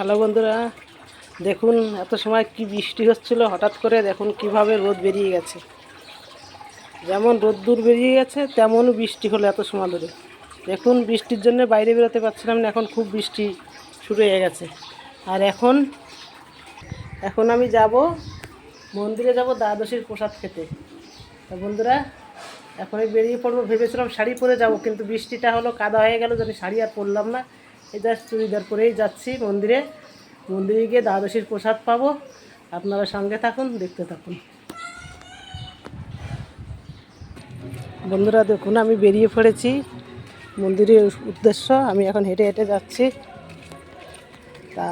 Hello বন্ধুরা, দেখুন এত সময় কি বৃষ্টি হচ্ছিল, হঠাৎ করে দেখুন কীভাবে রোদ বেরিয়ে গেছে। যেমন রোদ্দুর বেরিয়ে গেছে, তেমন বৃষ্টি হলো এত সময় ধরে। দেখুন, বৃষ্টির জন্য বাইরে বেরোতে পারছিলাম না, এখন খুব বৃষ্টি শুরু হয়ে গেছে। আর এখন এখন আমি যাব, মন্দিরে যাব দ্বাদশীর প্রসাদ খেতে। বন্ধুরা, এখন বেরিয়ে পড়ব, ভেবেছিলাম শাড়ি পরে যাব, কিন্তু বৃষ্টিটা হলো কাদা হয়ে গেল যদি শাড়ি আর পরলাম না। এই জাস্ট চুড়িদার পরেই যাচ্ছি মন্দিরে। মন্দিরে গিয়ে দ্বাদশীর প্রসাদ পাবো। আপনারা সঙ্গে থাকুন, দেখতে থাকুন। বন্ধুরা, দেখুন, আমি বেরিয়ে পড়েছি। মন্দিরের উদ্দেশ্য, আমি এখন হেঁটে হেঁটে যাচ্ছি। তা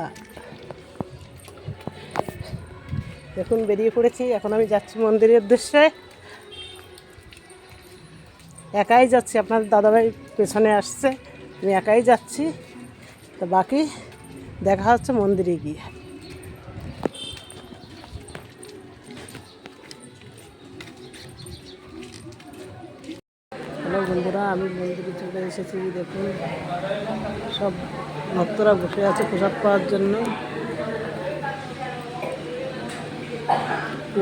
দেখুন, বেরিয়ে পড়েছি। এখন আমি যাচ্ছি মন্দিরের উদ্দেশ্যে। একাই যাচ্ছি, আপনাদের দাদাভাই পেছনে আসছে। আমি একাই যাচ্ছি। তো বাকি দেখা হচ্ছে মন্দিরে গিয়ে। হ্যালো বন্ধুরা, আমি মন্দিরে চলে এসেছি, দেখুন। সব ভক্তরা বসে আছে প্রসাদ পাওয়ার জন্য।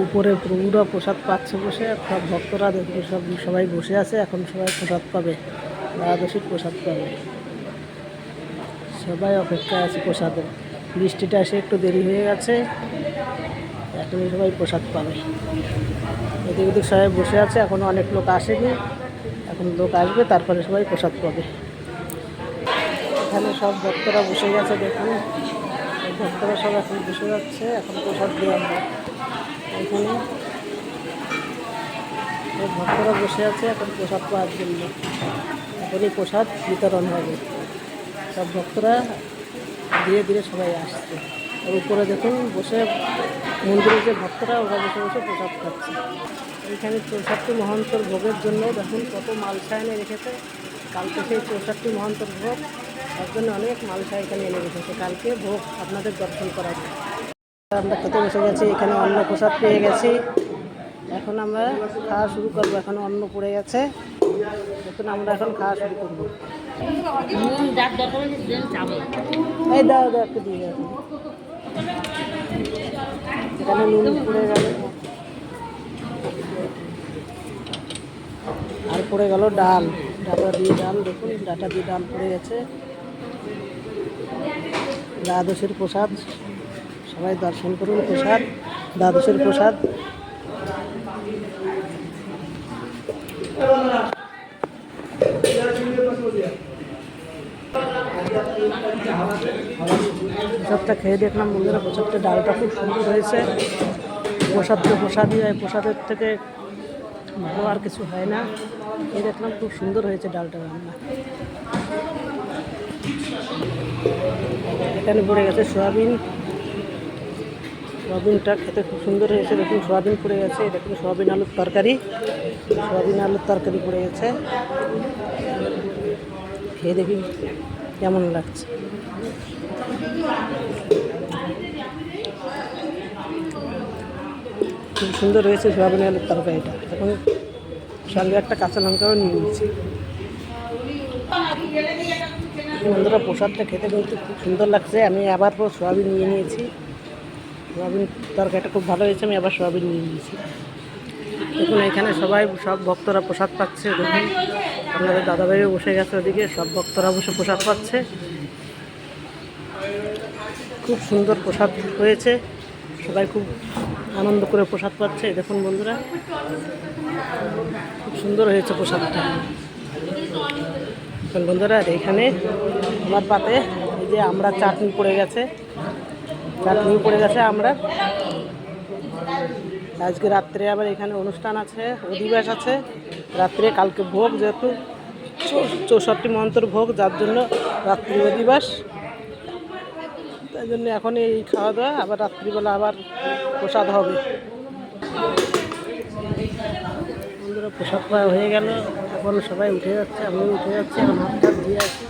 উপরে প্রভুরা প্রসাদ পাচ্ছে বসে, সব ভক্তরা দেখুন, সব সবাই বসে আছে, এখন সবাই প্রসাদ পাবে দ্বাদশীর প্রসাদ পাবে। সবাই অপেক্ষায় আছে প্রসাদের বৃষ্টিটা এসে একটু দেরি হয়ে গেছে, এখনই সবাই প্রসাদ পাবে। এদিক ওদিক সবাই বসে আছে এখনও অনেক লোক আসেনি। এখন লোক আসবে, তারপরে সবাই প্রসাদ পাবে। এখানে সব ভক্তরা বসে গেছে, দেখুন। ভক্তরা সব এখন বসে যাচ্ছে, এখন প্রসাদ দেওয়া হবে। এখানে ভক্তরা বসে আছে, এখন প্রসাদ পাওয়ার জন্য। এখনই প্রসাদ বিতরণ হবে। সব ভক্তরা ধীরে ধীরে সবাই আসছে। আর উপরে দেখুন বসে মন্দিরে যে ভক্তরা, ওরা বসে বসে প্রসাদ খাচ্ছে। এখানে চৌষট্টি মহন্তর ভোগের জন্য দেখুন কত মালসা এনে রেখেছে। কালকে সেই চৌষট্টি মহন্তর ভোগ, তার জন্য অনেক মালসা এখানে এনে রেখেছে। কালকে ভোগ আপনাদের দর্শন করাবে। আমরা খেতে বসে গেছি, এখানে অন্ন প্রসাদ পেয়ে গেছি। এখন আমরা খাওয়া শুরু করব, এখন অন্ন পড়ে গেছে। দেখুন আমরা এখন খাওয়া শুরু করব। এই দাও দাও, একটু দিয়ে দাও। নুন পড়ে গেল। আর পড়ে গেল ডাল। ডাটা দিয়ে ডাল, দেখুন, ডাটা দিয়ে ডাল পড়ে গেছে। দ্বাদশের প্রসাদ। সবাই দর্শন করুন, প্রসাদ, দ্বাদশের প্রসাদ। প্রসাদটা খেয়ে দেখলাম বন্ধুরা, প্রসাদটা ডালটা খুব সুন্দর হয়েছে। প্রসাদ তো প্রসাদই হয়, প্রসাদের থেকে ভালো আর কিছু হয় না। এই দেখলাম খুব সুন্দর হয়েছে ডালটা রান্না। এখানে পড়ে গেছে সয়াবিন। সয়াবিনটা খেতে খুব সুন্দর হয়েছে। দেখুন, সয়াবিন পড়ে গেছে। দেখুন, সয়াবিন আলুর তরকারি। সয়াবিন আলুর তরকারি পড়ে গেছে। খেয়ে দেখি। কেমন লাগছে? খুব সুন্দর হয়েছে সোয়াবিন আলুর তরকারিটা। এখন সঙ্গে একটা কাঁচা লঙ্কাও নিয়ে নিয়েছি বন্ধুরা, প্রসাদটা খেতে কিন্তু খুব সুন্দর লাগছে। আমি আবার পর সোয়াবিন নিয়ে নিয়েছি। সোয়াবিন তরকারিটা খুব ভালো হয়েছে, আমি আবার সোয়াবিন নিয়ে নিয়েছি। দেখুন এখানে সবাই সব ভক্তরা প্রসাদ পাচ্ছে, দেখুন। আপনাদের দাদাভাইও বসে গেছে ওদিকে, সব ভক্তরা বসে প্রসাদ পাচ্ছে। খুব সুন্দর প্রসাদ হয়েছে। সবাই খুব আনন্দ করে প্রসাদ পাচ্ছে দেখুন বন্ধুরা। খুব সুন্দর হয়েছে প্রসাদটা। বন্ধুরা, এখানে আমার পাতে এই যে আমরা চাটনি পড়ে গেছে। চাটনি পড়ে গেছে, আমরা। আজকে রাত্রে আবার এখানে অনুষ্ঠান আছে অধিবাস আছে। রাত্রে কালকে ভোগ যেহেতু, চৌষট্টি মন্ত্র ভোগ, যার জন্য রাত্রি অধিবাস। তাই জন্য এখন এই খাওয়া দাওয়া, আবার রাত্রিবেলা আবার প্রসাদ হবে। বন্ধুরা, প্রসাদ খাওয়া হয়ে গেল। এখন সবাই উঠে যাচ্ছে, আমিও উঠে যাচ্ছি, এখন হাত দিয়ে আছি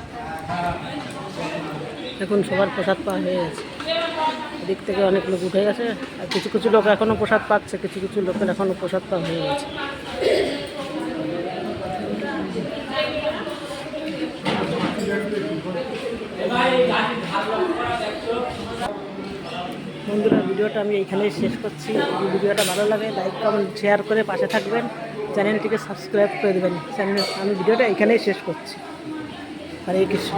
এখন সবার প্রসাদ পাওয়া হয়ে গেছে। এদিক থেকে অনেক লোক উঠে গেছে, আর কিছু কিছু লোক এখনও প্রসাদ পাচ্ছে, কিছু কিছু লোকের এখনও প্রসাদ পাওয়া হয়ে গেছে। বন্ধুরা, ভিডিওটা আমি এইখানেই শেষ করছি। যদি ভিডিওটা ভালো লাগে লাইক কমেন্ট শেয়ার করে পাশে থাকবেন। চ্যানেলটিকে সাবস্ক্রাইব করে দেবেন। চ্যানেল আমি ভিডিওটা এইখানেই শেষ করছি। হরে কৃষ্ণ।